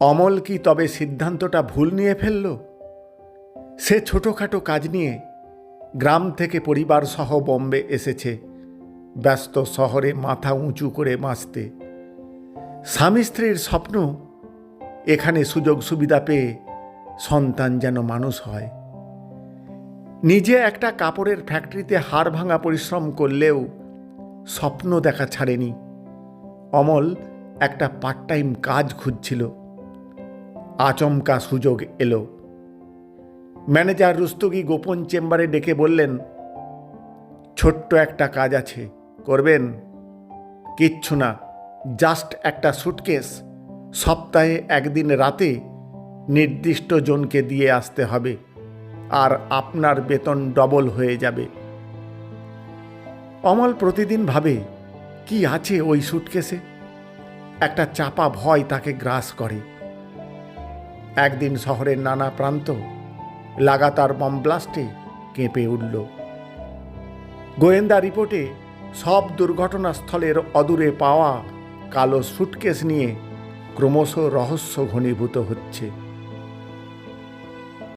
অমল কি তবে সিদ্ধান্তটা ভুল নিয়ে ফেলল? সে ছোটোখাটো কাজ নিয়ে গ্রাম থেকে পরিবার সহ বম্বে এসেছে, ব্যস্ত শহরে মাথা উঁচু করে বাঁচতে। স্বামী স্ত্রীর স্বপ্ন, এখানে সুযোগ সুবিধা পেয়ে সন্তান যেন মানুষ হয়। নিজে একটা কাপড়ের ফ্যাক্টরিতে হাড় ভাঙা পরিশ্রম করলেও স্বপ্ন দেখা ছাড়েনি। অমল একটা পার্ট টাইম কাজ খুঁজছিল। আচমকা সুযোগ এলো। ম্যানেজার রুস্তগি গোপন চেম্বারে ডেকে বললেন, ছোট্ট একটা কাজ আছে, করবেন? কিচ্ছু না, জাস্ট একটা সুটকেস। সপ্তাহে একদিন রাতে নির্দিষ্ট জনকে দিয়ে আসতে হবে, আর আপনার বেতন ডবল হয়ে যাবে। অমল প্রতিদিন ভাবে, কি আছে ওই সুটকেসে? একটা চাপা ভয় তাকে গ্রাস করে। একদিন শহরের নানা প্রান্ত লাগাতার বম ব্লাস্টে কেঁপে উঠল। গোয়েন্দা রিপোর্টে সব দুর্ঘটনাস্থলের অদূরে পাওয়া কালো সুটকেস নিয়ে ক্রমশ রহস্য ঘনীভূত হচ্ছে।